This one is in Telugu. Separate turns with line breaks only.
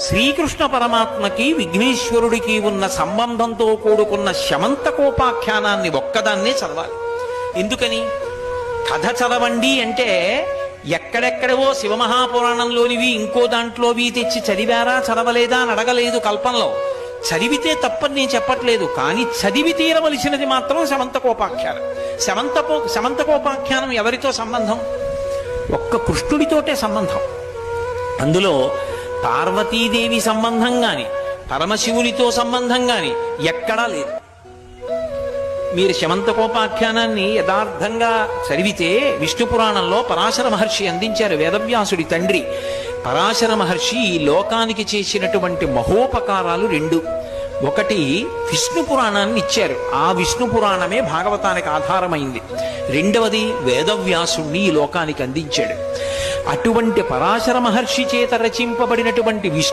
శ్రీకృష్ణ పరమాత్మకి విఘ్నేశ్వరుడికి ఉన్న సంబంధంతో కూడుకున్న శమంతకోపాఖ్యానాన్ని ఒక్కదాన్నే చదవాలి. ఎందుకని? కథ చదవండి అంటే ఎక్కడెక్కడవో శివమహాపురాణంలోనివి ఇంకో దాంట్లోవి తెచ్చి చదివారా చదవలేదా అని అడగలేదు కల్పనలో. చదివితే తప్పని నేను చెప్పట్లేదు కానీ చదివి తీరవలసినది మాత్రం శమంతకోపాఖ్యానం. శమంతపో శమంతకోపాఖ్యానం ఎవరితో సంబంధం? ఒక్క కృష్ణుడితోటే సంబంధం. అందులో పార్వతీదేవి సంబంధం గాని పరమశివునితో సంబంధం గాని ఎక్కడా లేదు. మీరు శమంతకోపాఖ్యానాన్ని యథార్థంగా చదివితే విష్ణు పురాణంలో పరాశర మహర్షి అందించారు వేదవ్యాసుడి తండ్రి. పరాశర మహర్షి ఈ లోకానికి చేసినటువంటి మహోపకారాలు రెండు. ఒకటి విష్ణు పురాణాన్ని ఇచ్చారు. ఆ విష్ణు పురాణమే భాగవతానికి ఆధారమైంది. రెండవది వేదవ్యాసుణ్ణి ఈ లోకానికి అందించాడు. అటువంటి పరాశర మహర్షి చేత రచింపబడినటువంటి విష్ణు